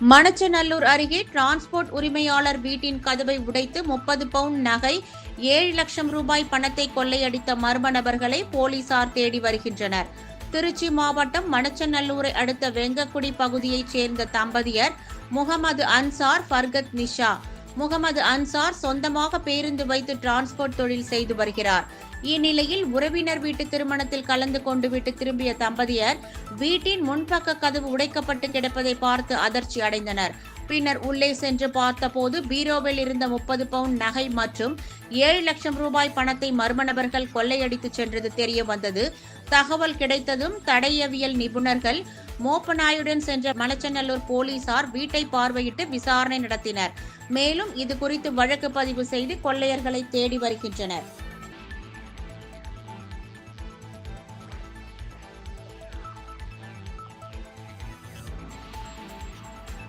மணச்சநல்லூர் அருகே டிரான்ஸ்போர்ட் உரிமையாளர் வீட்டின் கதவை உடைத்து முப்பது பவுண்ட் நகை ஏழு லட்சம் ரூபாய் பணத்தை கொள்ளையடித்த மர்ம நபர்களை போலீசார் தேடி வருகின்றனர். திருச்சி மாவட்டம் மணச்சநல்லூரை அடுத்த வெங்கக்குடி பகுதியைச் சேர்ந்த தம்பதியர் முகமது அன்சார் ஃபர்கத் நிஷா. முகமது அன்சார் சொந்தமாக பேருந்து வைத்து டிரான்ஸ்போர்ட் தொழில் செய்து வருகிறார். இந்நிலையில் உறவினர் வீட்டு திருமணத்தில் கலந்து கொண்டு விட்டு திரும்பிய தம்பதியர் வீட்டின் முன்பக்க கதவு உடைக்கப்பட்டு கிடப்பதை பார்த்து அதிர்ச்சி அடைந்தனர். பின்னர் உள்ளே சென்று பார்த்தபோது பீரோவில் இருந்த முப்பது பவுண்ட் நகை மற்றும் ஏழு லட்சம் ரூபாய் பணத்தை மர்ம நபர்கள் கொள்ளையடித்து சென்றது தெரிய வந்தது. தகவல் கிடைத்ததும் தடையவியல் நிபுணர்கள் மோப்பநாயுடன் சென்ற மணச்சநல்லூர் போலீசார் வீட்டை பார்வையிட்டு விசாரணை நடத்தினர். மேலும் இது குறித்து வழக்கு பதிவு செய்து கொள்ளையர்களை தேடி வருகின்றனர்.